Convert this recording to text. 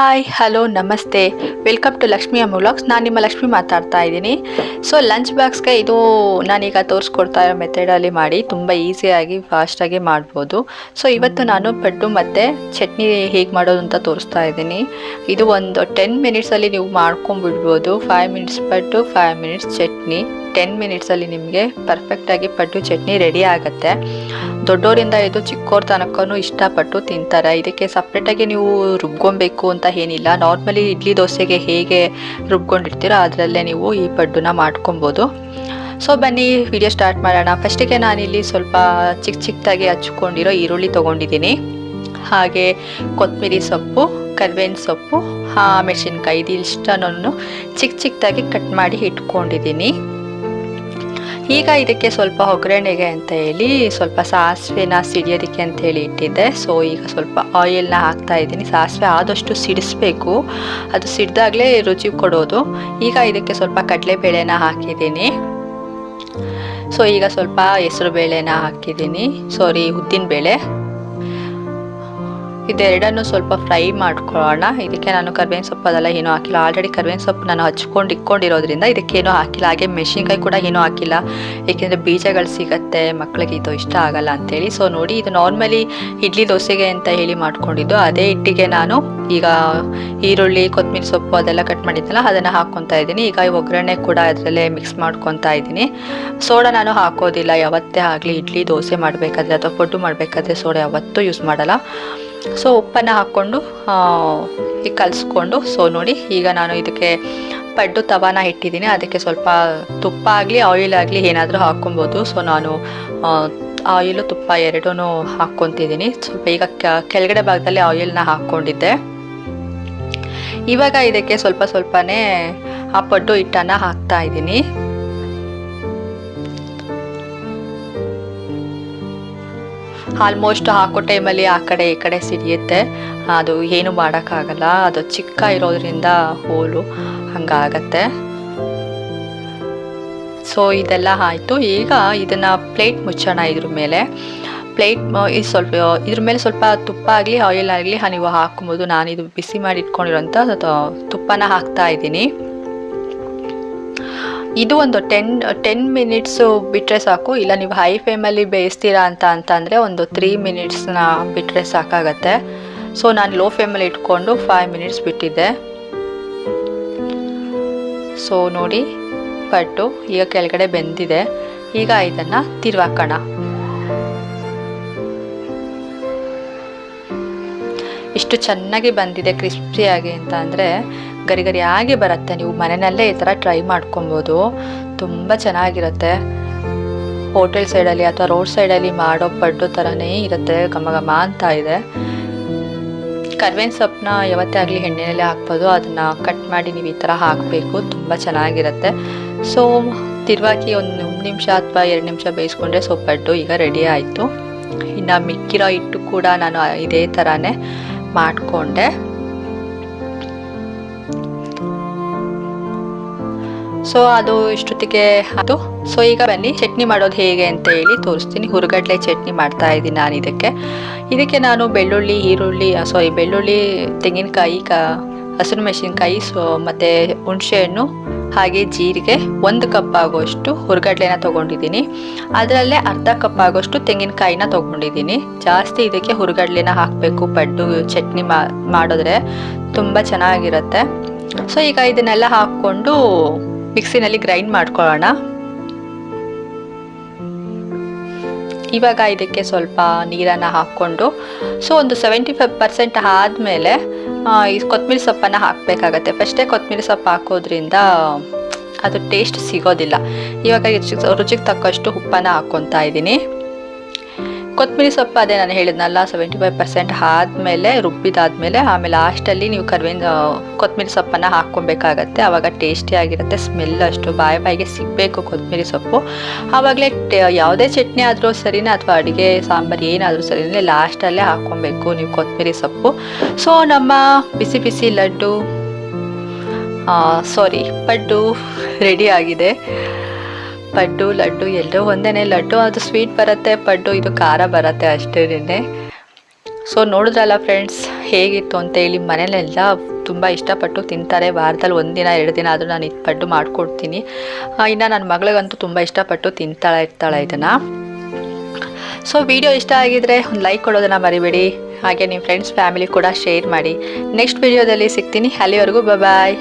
Hi hello ನಮಸ್ತೆ. Welcome to Lakshmi ಅಮ್ಮ vlogs ನಾನು ನಿಮ್ಮ ಲಕ್ಷ್ಮಿ ಮಾತಾಡ್ತಾ ಇದ್ದೀನಿ. ಸೊ ಲಂಚ್ ಬಾಕ್ಸ್ಗೆ ಇದು ನಾನೀಗ ತೋರಿಸ್ಕೊಡ್ತಾ ಇರೋ ಮೆಥಡಲ್ಲಿ ಮಾಡಿ ತುಂಬ ಈಸಿಯಾಗಿ ಫಾಸ್ಟಾಗಿ ಮಾಡ್ಬೋದು. ಸೊ ಇವತ್ತು ನಾನು ಪಡ್ಡು ಮತ್ತು ಚಟ್ನಿ ಹೇಗೆ ಮಾಡೋದು ಅಂತ ತೋರಿಸ್ತಾ ಇದ್ದೀನಿ. ಇದು ಒಂದು ಟೆನ್ ಮಿನಿಟ್ಸಲ್ಲಿ ನೀವು ಮಾಡ್ಕೊಂಬಿಡ್ಬೋದು five minutes paddu five minutes chutney. Ten ಮಿನಿಟ್ಸಲ್ಲಿ ನಿಮಗೆ ಪರ್ಫೆಕ್ಟಾಗಿ ಪಡ್ಡು ಚಟ್ನಿ ರೆಡಿ ಆಗುತ್ತೆ. ದೊಡ್ಡೋರಿಂದ ಇದು ಚಿಕ್ಕೋರ್ ತನಕನೂ ಇಷ್ಟಪಟ್ಟು ತಿಂತಾರೆ. ಇದಕ್ಕೆ ಸಪ್ರೇಟಾಗಿ ನೀವು ರುಬ್ಕೊಬೇಕು ಅಂತ ಏನಿಲ್ಲ. ನಾರ್ಮಲಿ ಇಡ್ಲಿ ದೋಸೆಗೆ ಹೇಗೆ ರುಬ್ಕೊಂಡಿರ್ತೀರೋ ಅದರಲ್ಲೇ ನೀವು ಈ ಪಡ್ಡುನ ಮಾಡ್ಕೊಬೋದು. ಸೊ ಬನ್ನಿ ವಿಡಿಯೋ ಸ್ಟಾರ್ಟ್ ಮಾಡೋಣ. ಫಸ್ಟಿಗೆ ನಾನಿಲ್ಲಿ ಸ್ವಲ್ಪ ಚಿಕ್ಕ ಚಿಕ್ಕದಾಗಿ ಹಚ್ಕೊಂಡಿರೋ ಈರುಳ್ಳಿ ತೊಗೊಂಡಿದ್ದೀನಿ. ಹಾಗೆ ಕೊತ್ತಂಬರಿ ಸೊಪ್ಪು, ಕರ್ಬೇವಿನ ಸೊಪ್ಪು ಮೆಣಸಿನ್ಕಾಯಿ ಇದು ಇಷ್ಟನೂ ಚಿಕ್ಕ ಚಿಕ್ಕದಾಗಿ ಕಟ್ ಮಾಡಿ ಇಟ್ಕೊಂಡಿದ್ದೀನಿ. ಈಗ ಇದಕ್ಕೆ ಸ್ವಲ್ಪ ಒಗ್ಗರಣೆಗೆ ಅಂತ ಹೇಳಿ ಸ್ವಲ್ಪ ಸಾಸಿವೆನ ಸಿಡಿಯೋದಕ್ಕೆ ಅಂತ ಹೇಳಿ ಇಟ್ಟಿದ್ದೆ. ಸೊ ಈಗ ಸ್ವಲ್ಪ ಆಯಿಲ್ನ ಹಾಕ್ತಾ ಇದ್ದೀನಿ. ಸಾಸಿವೆ ಆದಷ್ಟು ಸಿಡಿಸ್ಬೇಕು. ಅದು ಸಿಡ್ದಾಗಲೇ ರುಚಿ ಕೊಡೋದು. ಈಗ ಇದಕ್ಕೆ ಸ್ವಲ್ಪ ಕಡಲೆಬೇಳೆನ ಹಾಕಿದ್ದೀನಿ. ಸೊ ಈಗ ಸ್ವಲ್ಪ ಹೆಸರು ಬೇಳೆನ ಹಾಕಿದ್ದೀನಿ. ಸಾರಿ ಉದ್ದಿನ ಬೇಳೆ ಇದೆರಡನ್ನು ಸ್ವಲ್ಪ ಫ್ರೈ ಮಾಡ್ಕೊಳ್ಳೋಣ. ಇದಕ್ಕೆ ನಾನು ಕರ್ಬೇವಿನ ಸೊಪ್ಪು ಅದೆಲ್ಲ ಏನೂ ಹಾಕಿಲ್ಲ. ಆಲ್ರೆಡಿ ಕರ್ಬೇವಿನ ಸೊಪ್ಪು ನಾನು ಹಚ್ಕೊಂಡು ಇಟ್ಕೊಂಡಿರೋದ್ರಿಂದ ಇದಕ್ಕೇನೂ ಹಾಕಿಲ್ಲ. ಹಾಗೆ ಮೆಣಸಿನ್ಕಾಯಿ ಕೂಡ ಏನೂ ಹಾಕಿಲ್ಲ. ಏಕೆಂದರೆ ಬೀಜಗಳು ಸಿಗತ್ತೆ ಮಕ್ಕಳಿಗೆ ಇದು ಇಷ್ಟ ಆಗಲ್ಲ ಅಂತೇಳಿ. ಸೊ ನೋಡಿ ಇದು ನಾರ್ಮಲಿ ಇಡ್ಲಿ ದೋಸೆಗೆ ಅಂತ ಹೇಳಿ ಮಾಡ್ಕೊಂಡಿದ್ದು. ಅದೇ ಹಿಟ್ಟಿಗೆ ನಾನು ಈಗ ಈರುಳ್ಳಿ, ಕೊತ್ತಂಬರಿ ಸೊಪ್ಪು ಅದೆಲ್ಲ ಕಟ್ ಮಾಡಿದ್ದಲ್ಲ ಅದನ್ನು ಹಾಕ್ಕೊತಾ ಇದ್ದೀನಿ. ಈಗ ಒಗ್ಗರಣೆ ಕೂಡ ಅದರಲ್ಲೇ ಮಿಕ್ಸ್ ಮಾಡ್ಕೊತಾ ಇದ್ದೀನಿ. ಸೋಡಾ ನಾನು ಹಾಕೋದಿಲ್ಲ. ಯಾವತ್ತೇ ಆಗಲಿ ಇಡ್ಲಿ, ದೋಸೆ ಮಾಡಬೇಕಾದ್ರೆ ಅಥವಾ ಪಡ್ಡು ಮಾಡಬೇಕಾದ್ರೆ ಸೋಡಾ ಯಾವತ್ತೂ ಯೂಸ್ ಮಾಡಲ್ಲ. ಸೊ ಉಪ್ಪನ್ನು ಹಾಕ್ಕೊಂಡು ಕಲಿಸ್ಕೊಂಡು ಸೊ ನೋಡಿ, ಈಗ ನಾನು ಇದಕ್ಕೆ ಪಡ್ಡು ತವಾನ ಇಟ್ಟಿದ್ದೀನಿ. ಅದಕ್ಕೆ ಸ್ವಲ್ಪ ತುಪ್ಪ ಆಗಲಿ ಆಯಿಲ್ ಆಗಲಿ ಏನಾದರೂ ಹಾಕ್ಕೊಬೋದು. ಸೊ ನಾನು ಆಯಿಲು ತುಪ್ಪ ಎರಡೂ ಹಾಕ್ಕೊತಿದ್ದೀನಿ. ಸ್ವಲ್ಪ ಈಗ ಕೆಳಗಡೆ ಭಾಗದಲ್ಲಿ ಆಯಿಲ್ನ ಹಾಕ್ಕೊಂಡಿದ್ದೆ. ಇವಾಗ ಇದಕ್ಕೆ ಸ್ವಲ್ಪ ಸ್ವಲ್ಪನೇ ಆ ಪಡ್ಡು ಹಿಟ್ಟನ್ನು ಹಾಕ್ತಾ ಇದ್ದೀನಿ. ಆಲ್ಮೋಸ್ಟ್ ಹಾಕೋ ಟೈಮಲ್ಲಿ ಆ ಕಡೆ ಈ ಕಡೆ ಸಿಡಿಯುತ್ತೆ. ಅದು ಏನು ಮಾಡೋಕ್ಕಾಗಲ್ಲ. ಅದು ಚಿಕ್ಕ ಇರೋದ್ರಿಂದ ಹೋಲು ಹಂಗಾಗತ್ತೆ. ಸೊ ಇದೆಲ್ಲ ಆಯಿತು. ಈಗ ಇದನ್ನು ಪ್ಲೇಟ್ ಮುಚ್ಚೋಣ ಇದ್ರ ಮೇಲೆ. ಪ್ಲೇಟ್ ಇದು ಸ್ವಲ್ಪ ಇದ್ರ ಮೇಲೆ ಸ್ವಲ್ಪ ತುಪ್ಪ ಆಗಲಿ ಆಯಿಲ್ ಆಗಲಿ ನೀವು ಹಾಕೊಬೋದು ನಾನು ಇದು ಬಿಸಿ ಮಾಡಿ ಇಟ್ಕೊಂಡಿರೋಂಥ ತುಪ್ಪನ ಹಾಕ್ತಾ ಇದ್ದೀನಿ. ಇದು ಒಂದು ಟೆನ್ ಟೆನ್ ಮಿನಿಟ್ಸು ಬಿಟ್ಟರೆ ಸಾಕು. ಇಲ್ಲ ನೀವು ಹೈ ಫ್ಲೇಮಲ್ಲಿ ಬೇಯಿಸ್ತೀರಾ ಅಂತ ಅಂತಂದರೆ ಒಂದು ತ್ರೀ ಮಿನಿಟ್ಸ್ನ ಬಿಟ್ಟರೆ ಸಾಕಾಗತ್ತೆ. ಸೊ ನಾನು ಲೋ ಫ್ಲೇಮಲ್ಲಿ ಇಟ್ಕೊಂಡು ಫೈವ್ ಮಿನಿಟ್ಸ್ ಬಿಟ್ಟಿದ್ದೆ. ಸೊ ನೋಡಿ ಪಟ್ಟು ಈಗ ಕೆಳಗಡೆ ಬೆಂದಿದೆ. ಈಗ ಇದನ್ನು ತಿರ್ವಾಕೋಣ. ಇಷ್ಟು ಚೆನ್ನಾಗಿ ಬಂದಿದೆ ಕ್ರಿಸ್ಪಿಯಾಗಿ ಅಂತ ಅಂದರೆ ಗರಿ ಗರಿಯಾಗಿ ಬರುತ್ತೆ. ನೀವು ಮನೆಯಲ್ಲೇ ಈ ಥರ ಟ್ರೈ ಮಾಡ್ಕೊಬೋದು. ತುಂಬ ಚೆನ್ನಾಗಿರುತ್ತೆ. ಹೋಟೆಲ್ ಸೈಡಲ್ಲಿ ಅಥವಾ ರೋಡ್ ಸೈಡಲ್ಲಿ ಮಾಡೋ ಪಡ್ಡು ಥರನೇ ಇರುತ್ತೆ. ಘಮ ಘಮ ಅಂತ ಇದೆ. ಕರ್ಬೇವಿನ ಸೊಪ್ಪನ್ನ ಯಾವತ್ತೇ ಆಗಲಿ ಎಣ್ಣೆಯಲ್ಲಿ ಹಾಕ್ಬೋದು. ಅದನ್ನು ಕಟ್ ಮಾಡಿ ನೀವು ಈ ಥರ ಹಾಕಬೇಕು. ತುಂಬ ಚೆನ್ನಾಗಿರುತ್ತೆ. ಸೊ ತಿರುವಾಕಿ ಒಂದು ಒಂದು ನಿಮಿಷ ಅಥವಾ ಎರಡು ನಿಮಿಷ ಬೇಯಿಸ್ಕೊಂಡ್ರೆ ಸೊಪ್ಪಡ್ಡು ಈಗ ರೆಡಿ ಆಯಿತು. ಇನ್ನು ಮಿಕ್ಕಿರೋ ಹಿಟ್ಟು ಕೂಡ ನಾನು ಇದೇ ಥರನೇ ಮಾಡಿಕೊಂಡೆ. ಸೊ ಅದು ಇಷ್ಟೊತ್ತಿಗೆ ಅದು ಸೊ ಈಗ ಬನ್ನಿ. ಚಟ್ನಿ ಮಾಡೋದು ಹೇಗೆ ಅಂತ ಹೇಳಿ ತೋರಿಸ್ತೀನಿ. ಹುರುಗಡ್ಲೆ ಚಟ್ನಿ ಮಾಡ್ತಾ ಇದ್ದೀನಿ ನಾನು ಇದಕ್ಕೆ. ಇದಕ್ಕೆ ನಾನು ಬೆಳ್ಳುಳ್ಳಿ, ಈರುಳ್ಳಿ ಸಾರಿ ಬೆಳ್ಳುಳ್ಳಿ, ತೆಂಗಿನಕಾಯಿ, ಕ, ಹಸಿರು ಮೆಣಸಿನ್ಕಾಯಿ ಸೊ ಮತ್ತು ಹುಣಸೆಹಣ್ಣು, ಹಾಗೆ ಜೀರಿಗೆ. ಒಂದು ಕಪ್ ಆಗೋಷ್ಟು ಹುರಗಡ್ಲೆನ ತೊಗೊಂಡಿದ್ದೀನಿ. ಅದರಲ್ಲೇ ಅರ್ಧ ಕಪ್ ಆಗೋಷ್ಟು ತೆಂಗಿನಕಾಯಿನ ತೊಗೊಂಡಿದ್ದೀನಿ. ಜಾಸ್ತಿ ಇದಕ್ಕೆ ಹುರಗಡ್ಲೆನ ಹಾಕಬೇಕು ಪಡ್ಡು ಚಟ್ನಿ ಮಾಡಿದ್ರೆ ತುಂಬ ಚೆನ್ನಾಗಿರುತ್ತೆ. ಸೊ ಈಗ ಇದನ್ನೆಲ್ಲ ಹಾಕ್ಕೊಂಡು ಮಿಕ್ಸಿನಲ್ಲಿ ಗ್ರೈಂಡ್ ಮಾಡ್ಕೊಳ್ಳೋಣ. ಇವಾಗ ಇದಕ್ಕೆ ಸ್ವಲ್ಪ ನೀರನ್ನು ಹಾಕ್ಕೊಂಡು ಸೊ ಒಂದು ಸೆವೆಂಟಿ ಫೈವ್ ಪರ್ಸೆಂಟ್ ಆದಮೇಲೆ ಈ ಕೊತ್ತಂಬರಿ ಸೊಪ್ಪನ್ನು ಹಾಕಬೇಕಾಗತ್ತೆ. ಫಸ್ಟೇ ಕೊತ್ತಂಬರಿ ಸೊಪ್ಪು ಹಾಕೋದ್ರಿಂದ ಅದು ಟೇಸ್ಟ್ ಸಿಗೋದಿಲ್ಲ. ಇವಾಗ ರುಚಿಗೆ ತಕ್ಕಷ್ಟು ಉಪ್ಪನ್ನು ಹಾಕ್ಕೊತಾ ಇದ್ದೀನಿ. ಕೊತ್ತಂಬರಿ ಸೊಪ್ಪು ಅದೇ ನಾನು ಹೇಳಿದ್ನಲ್ಲ ಸೆವೆಂಟಿ ಫೈವ್ ಪರ್ಸೆಂಟ್ ಆದಮೇಲೆ, ರುಬ್ಬಿದಾದ್ಮೇಲೆ, ಆಮೇಲೆ ಲಾಸ್ಟಲ್ಲಿ ನೀವು ಕರ್ಬೇವಿನ ಕೊತ್ತಂಬರಿ ಸೊಪ್ಪನ್ನು ಹಾಕ್ಕೊಬೇಕಾಗತ್ತೆ. ಆವಾಗ ಟೇಸ್ಟಿಯಾಗಿರುತ್ತೆ ಸ್ಮೆಲ್ ಅಷ್ಟು ಬಾಯಿ ಬಾಯಿಗೆ ಸಿಗಬೇಕು ಕೊತ್ತಂಬರಿ ಸೊಪ್ಪು. ಆವಾಗಲೇ ಯಾವುದೇ ಚಟ್ನಿ ಆದರೂ ಸರಿನೇ, ಅಥವಾ ಅಡುಗೆ ಸಾಂಬಾರು ಏನಾದರೂ ಸರಿನೇ ಲಾಸ್ಟಲ್ಲೇ ಹಾಕ್ಕೊಬೇಕು ನೀವು ಕೊತ್ತಂಬರಿ ಸೊಪ್ಪು. ಸೊ ನಮ್ಮ ಬಿಸಿ ಬಿಸಿ ಲಡ್ಡು ಸಾರಿ ಪಡ್ಡು ರೆಡಿ ಆಗಿದೆ. ಪಡ್ಡು, ಲಡ್ಡು ಎಲ್ಲರೂ ಒಂದೇ ಲಡ್ಡು ಅದು ಸ್ವೀಟ್ ಬರುತ್ತೆ, ಪಡ್ಡು ಇದು ಖಾರ ಬರುತ್ತೆ ಅಷ್ಟೇನೆ ಸೊ ನೋಡಿದ್ರಲ್ಲ ಫ್ರೆಂಡ್ಸ್ ಹೇಗಿತ್ತು ಅಂತ ಅಂತೇಳಿ ಮನೇಲೆಲ್ಲ ತುಂಬ ಇಷ್ಟಪಟ್ಟು ತಿಂತಾರೆ. ವಾರದಲ್ಲಿ ಒಂದಿನ ಎರಡು ದಿನ ಆದರೂ ನಾನು ಇದು ಪಡ್ಡು ಮಾಡಿಕೊಡ್ತೀನಿ. ಇನ್ನು ನನ್ನ ಮಗಳಿಗಂತೂ ತುಂಬ ಇಷ್ಟಪಟ್ಟು ತಿಂತಾಳೆ, ಇರ್ತಾಳೆ ಇದನ್ನು. ಸೊ ವಿಡಿಯೋ ಇಷ್ಟ ಆಗಿದ್ರೆ ಒಂದು ಲೈಕ್ ಕೊಡೋದನ್ನು ಮರಿಬೇಡಿ. ಹಾಗೆ ನಿಮ್ಮ ಫ್ರೆಂಡ್ಸ್ ಫ್ಯಾಮಿಲಿ ಕೂಡ ಶೇರ್ ಮಾಡಿ. ನೆಕ್ಸ್ಟ್ ವಿಡಿಯೋದಲ್ಲಿ ಸಿಗ್ತೀನಿ. ಅಲ್ಲಿವರೆಗೂ ಬಾಯ್